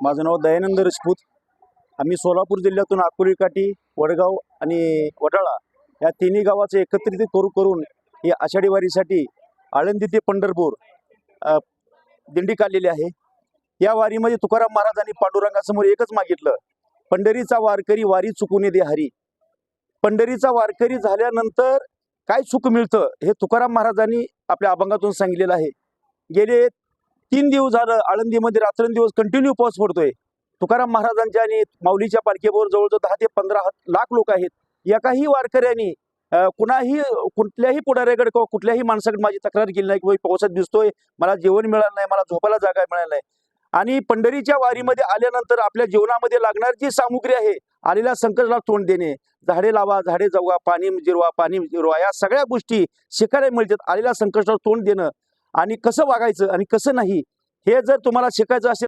माझं नाव दयानंद राजपूत. आम्ही सोलापूर जिल्ह्यातून अकोली काठी वडगाव आणि वडाळा या तिन्ही गावाचं एकत्रित करू करून ही आषाढी वारीसाठी आळंदी ते पंढरपूर दिंडी काढलेली आहे. या वारीमध्ये तुकाराम महाराजांनी पांडुरंगासमोर एकच मागितलं पंढरीचा वारकरी वारी चुकून दे हरी. पंढरीचा वारकरी झाल्यानंतर काय सुख मिळतं हे तुकाराम महाराजांनी आपल्या अभंगातून सांगितलेलं आहे. गेले तीन दिवस झालं आळंदीमध्ये रात्रंदिवस कंटिन्यू पाऊस पडतोय. तुकाराम महाराजांच्या आणि माऊलीच्या पालखीवर जवळजवळ दहा ते पंधरा लाख लोक आहेत. एकाही वारकऱ्यांनी कुणाही कुठल्याही पुढाऱ्याकडे किंवा कुठल्याही माणसाकडे माझी तक्रार केली नाही की पावसात दिसतोय मला जेवण मिळालं नाही मला झोपायला जागा मिळाली नाही. आणि पंढरीच्या वारीमध्ये आल्यानंतर आपल्या जीवनामध्ये लागणारी जी सामुग्री आहे आलेल्या संकटाला तोंड देणे झाडे लावा झाडे जगवा पाणी जिरवा पाणी जिरवा या सगळ्या गोष्टी शिकायला मिळतात. आलेल्या संकटाला तोंड देणं आणि कसं वागायचं आणि कसं नाही हे जर तुम्हाला शिकायचं असेल